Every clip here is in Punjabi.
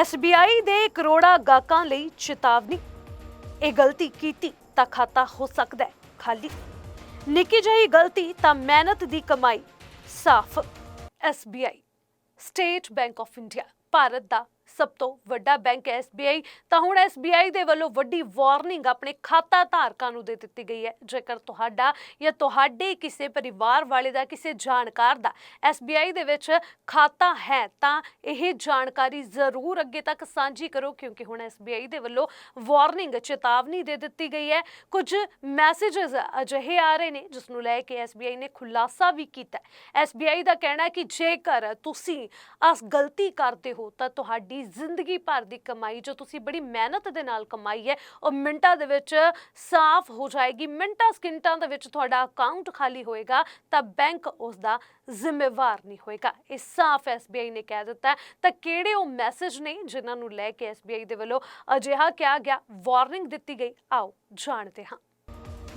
SBI ਦੇ ਕਰੋੜਾਂ ਗਾਹਕਾਂ ਲਈ ਚੇਤਾਵਨੀ। ਇਹ ਗਲਤੀ ਕੀਤੀ ਤਾਂ ਖਾਤਾ ਹੋ ਸਕਦਾ ਹੈ ਖਾਲੀ। ਨਿੱਕੀ ਜਿਹੀ ਗਲਤੀ ਤਾਂ ਮਿਹਨਤ ਦੀ ਕਮਾਈ। ਸਾਫ਼। SBI State Bank of India, Bharat ਦਾ ਸਭ ਤੋਂ ਵੱਡਾ ਬੈਂਕ ਹੈ SBI ਤਾਂ ਹੁਣ SBI ਦੇ ਵੱਲੋਂ ਵੱਡੀ ਵਾਰਨਿੰਗ ਆਪਣੇ ਖਾਤਾ ਧਾਰਕਾਂ ਨੂੰ ਦੇ ਦਿੱਤੀ ਗਈ ਹੈ। ਜੇਕਰ ਤੁਹਾਡਾ ਜਾਂ ਤੁਹਾਡੇ ਕਿਸੇ ਪਰਿਵਾਰ ਵਾਲੇ ਦਾ, ਕਿਸੇ ਜਾਣਕਾਰ ਦਾ SBI ਦੇ ਵਿੱਚ ਖਾਤਾ ਹੈ, ਤਾਂ ਇਹ ਜਾਣਕਾਰੀ ਜ਼ਰੂਰ ਅੱਗੇ ਤੱਕ ਸਾਂਝੀ ਕਰੋ, ਕਿਉਂਕਿ ਹੁਣ SBI ਦੇ ਵੱਲੋਂ ਵਾਰਨਿੰਗ, ਚੇਤਾਵਨੀ ਦੇ ਦਿੱਤੀ ਗਈ ਹੈ। ਕੁਝ ਮੈਸੇजेस ਅਜਿਹੇ ਆ ਰਹੇ ਨੇ, ਜਿਸ ਨੂੰ ਲੈ ਕੇ SBI ਨੇ ਖੁਲਾਸਾ ਵੀ ਕੀਤਾ ਹੈ। SBI ਦਾ ਕਹਿਣਾ ਹੈ ਕਿ ਜੇਕਰ ਤੁਸੀਂ ਅਸ ਗਲਤੀ ਕਰਦੇ ਹੋ, ਤਾਂ ਤੁਹਾਡੀ ਜ਼ਿੰਦਗੀ ਭਰ ਦੀ ਕਮਾਈ, ਜੋ ਤੁਸੀਂ ਬੜੀ ਮਿਹਨਤ ਦੇ ਨਾਲ ਕਮਾਈ ਹੈ, ਉਹ ਮਿੰਟਾਂ ਦੇ ਵਿੱਚ ਸਾਫ਼ ਹੋ ਜਾਏਗੀ। ਮਿੰਟਾਂ, ਸਕਿੰਟਾਂ ਦੇ ਵਿੱਚ ਤੁਹਾਡਾ ਅਕਾਊਂਟ ਖਾਲੀ ਹੋਏਗਾ, ਤਾਂ ਬੈਂਕ ਉਸ ਦਾ ਜ਼ਿੰਮੇਵਾਰ ਨਹੀਂ ਹੋਏਗਾ। ਇਹ ਸਾਫ਼ SBI ਨੇ ਕਹਿ ਦਿੱਤਾ ਤਾਂ ਕਿਹੜੇ ਉਹ ਮੈਸੇਜ ਨੇ ਜਿਨ੍ਹਾਂ ਨੂੰ ਲੈ ਕੇ SBI ਦੇ ਵੱਲੋਂ ਅਜਿਹਾ ਕਿਹਾ ਗਿਆ? ਵਾਰਨਿੰਗ ਦਿੱਤੀ ਗਈ। ਆਓ, ਜਾਣਦੇ ਹਾਂ।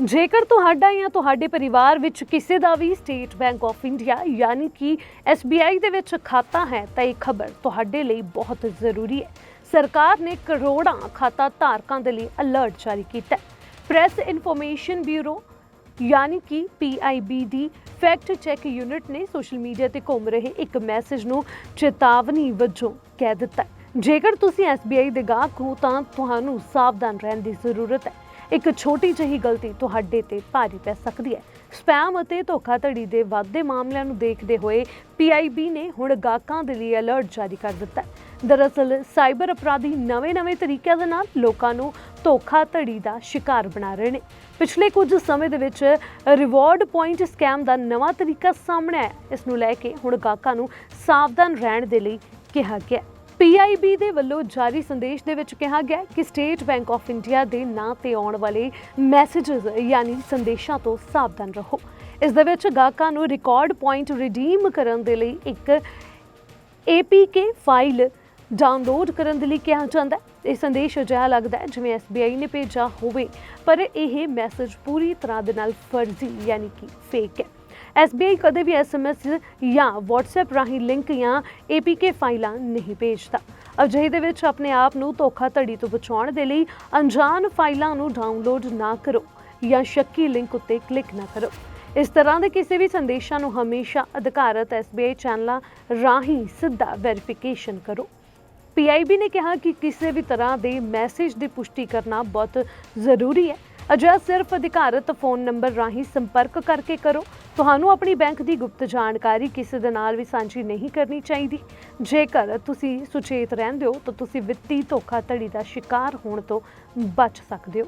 ਜੇਕਰ ਤੁਹਾਡਾ ਜਾਂ ਤੁਹਾਡੇ ਪਰਿਵਾਰ ਵਿੱਚ ਕਿਸੇ ਦਾ ਵੀ ਸਟੇਟ ਬੈਂਕ ਆਫ ਇੰਡੀਆ ਯਾਨੀ ਕਿ SBI ਦੇ ਵਿੱਚ ਖਾਤਾ ਹੈ, ਤਾਂ ਇਹ ਖਬਰ ਤੁਹਾਡੇ ਲਈ ਬਹੁਤ ਜ਼ਰੂਰੀ ਹੈ। ਸਰਕਾਰ ਨੇ ਕਰੋੜਾਂ ਖਾਤਾ ਧਾਰਕਾਂ ਦੇ ਲਈ ਅਲਰਟ ਜਾਰੀ ਕੀਤਾ ਹੈ। ਪ੍ਰੈਸ ਇਨਫੋਰਮੇਸ਼ਨ ਬਿਊਰੋ ਯਾਨੀ ਕਿ PIB ਦੀ ਫੈਕਟ ਚੈੱਕ ਯੂਨਿਟ ਨੇ ਸੋਸ਼ਲ ਮੀਡੀਆ ਤੇ ਘੁੰਮ ਰਹੇ ਇੱਕ ਮੈਸੇਜ ਨੂੰ ਚੇਤਾਵਨੀ ਵਜੋਂ ਕਹਿ ਦਿੱਤਾ ਜੇਕਰ ਤੁਸੀਂ SBI ਦੇ ਗਾਹਕ ਹੋ, ਤਾਂ ਤੁਹਾਨੂੰ ਸਾਵਧਾਨ ਰਹਿਣ ਦੀ ਜ਼ਰੂਰਤ ਹੈ। ਇੱਕ ਛੋਟੀ ਜਿਹੀ ਗਲਤੀ ਤੁਹਾਡੇ ਤੇ ਭਾਰੀ ਪੈ ਸਕਦੀ ਹੈ। ਸਪੈਮ ਅਤੇ ਧੋਖਾਧੜੀ ਦੇ ਵਾਧੇ ਮਾਮਲਿਆਂ ਨੂੰ ਦੇਖਦੇ ਹੋਏ PIB ਨੇ ਹੁਣ ਗਾਹਕਾਂ ਦੇ ਲਈ ਅਲਰਟ ਜਾਰੀ ਕਰ ਦਿੱਤਾ ਹੈ। ਦਰਅਸਲ, ਸਾਈਬਰ ਅਪਰਾਧੀ ਨਵੇਂ-ਨਵੇਂ ਤਰੀਕਿਆਂ ਦੇ ਨਾਲ ਲੋਕਾਂ ਨੂੰ ਧੋਖਾਧੜੀ ਦਾ ਸ਼ਿਕਾਰ ਬਣਾ ਰਹੇ ਨੇ। ਪਿਛਲੇ ਕੁਝ ਸਮੇਂ ਦੇ ਵਿੱਚ ਰਿਵਾਰਡ ਪੁਆਇੰਟ ਸਕੈਮ ਦਾ ਨਵਾਂ ਤਰੀਕਾ ਸਾਹਮਣੇ ਆਇਆ ਇਸ ਨੂੰ ਲੈ ਕੇ ਹੁਣ ਗਾਹਕਾਂ ਨੂੰ ਸਾਵਧਾਨ ਰਹਿਣ ਦੇ ਲਈ ਕਿਹਾ ਗਿਆ ਹੈ। PIB ਦੇ ਵੱਲੋਂ ਜਾਰੀ ਸੰਦੇਸ਼ ਦੇ ਵਿੱਚ ਕਿਹਾ ਗਿਆ ਕਿ ਸਟੇਟ ਬੈਂਕ ਆਫ ਇੰਡੀਆ ਦੇ ਨਾਂ ਤੇ ਆਉਣ ਵਾਲੇ ਮੈਸੇजेस ਯਾਨੀ ਸੰਦੇਸ਼ਾਂ ਤੋਂ ਸਾਵਧਾਨ ਰਹੋ ਇਸ ਦੇ ਵਿੱਚ ਗਾਹਕਾਂ ਨੂੰ ਰਿਕਾਰਡ ਪੁਆਇੰਟ ਰਿਡੀਮ ਕਰਨ ਦੇ ਲਈ ਇੱਕ APK ਫਾਈਲ ਡਾਊਨਲੋਡ ਕਰਨ ਦੇ ਲਈ ਕਿਹਾ ਜਾਂਦਾ ਇਹ ਸੰਦੇਸ਼ ਅਜਿਹਾ ਲੱਗਦਾ ਹੈ ਜਿਵੇਂ SBI ਨੇ ਭੇਜਿਆ ਹੋਵੇ, ਪਰ ਇਹ ਮੈਸੇਜ ਪੂਰੀ ਤਰ੍ਹਾਂ ਦੇ ਨਾਲ ਫਰਜ਼ੀ, ਯਾਨੀ ਕਿ ਫੇਕ ਹੈ SBI ਕਦੇ ਵੀ SMS ਜਾਂ WhatsApp ਰਾਹੀਂ ਲਿੰਕ ਜਾਂ APK ਫਾਈਲਾਂ ਨਹੀਂ ਭੇਜਦਾ। ਅਜਿਹੇ ਦੇ ਵਿੱਚ ਆਪਣੇ ਆਪ ਨੂੰ ਧੋਖਾਧੜੀ ਤੋਂ ਬਚਾਉਣ ਦੇ ਲਈ ਅਣਜਾਣ ਫਾਈਲਾਂ ਨੂੰ ਡਾਊਨਲੋਡ ਨਾ ਕਰੋ ਜਾਂ ਸ਼ੱਕੀ ਲਿੰਕ ਉੱਤੇ ਕਲਿੱਕ ਨਾ ਕਰੋ। ਇਸ ਤਰ੍ਹਾਂ ਦੇ ਕਿਸੇ ਵੀ ਸੰਦੇਸ਼ਾਂ ਨੂੰ ਹਮੇਸ਼ਾ ਅਧਿਕਾਰਤ SBI ਚੈਨਲਾਂ ਰਾਹੀਂ ਸਿੱਧਾ ਵੈਰੀਫਿਕੇਸ਼ਨ ਕਰੋ। PIB ਨੇ ਕਿਹਾ ਕਿ ਕਿਸੇ ਵੀ ਤਰ੍ਹਾਂ ਦੇ ਮੈਸੇਜ ਦੀ ਪੁਸ਼ਟੀ ਕਰਨਾ ਬਹੁਤ ਜ਼ਰੂਰੀ ਹੈ। ਅਜਿਹਾ ਸਿਰਫ ਅਧਿਕਾਰਤ ਫੋਨ ਨੰਬਰ ਰਾਹੀਂ ਸੰਪਰਕ ਕਰਕੇ ਕਰੋ। ਤੁਹਾਨੂੰ ਆਪਣੀ ਬੈਂਕ ਦੀ ਗੁਪਤ ਜਾਣਕਾਰੀ ਕਿਸੇ ਦੇ ਨਾਲ ਵੀ ਸਾਂਝੀ ਨਹੀਂ ਕਰਨੀ ਚਾਹੀਦੀ। ਜੇਕਰ ਤੁਸੀਂ ਸੁਚੇਤ ਰਹਿੰਦੇ ਹੋ, ਤਾਂ ਤੁਸੀਂ ਵਿੱਤੀ ਧੋਖਾਧੜੀ ਦਾ ਸ਼ਿਕਾਰ ਹੋਣ ਤੋਂ ਬਚ ਸਕਦੇ ਹੋ।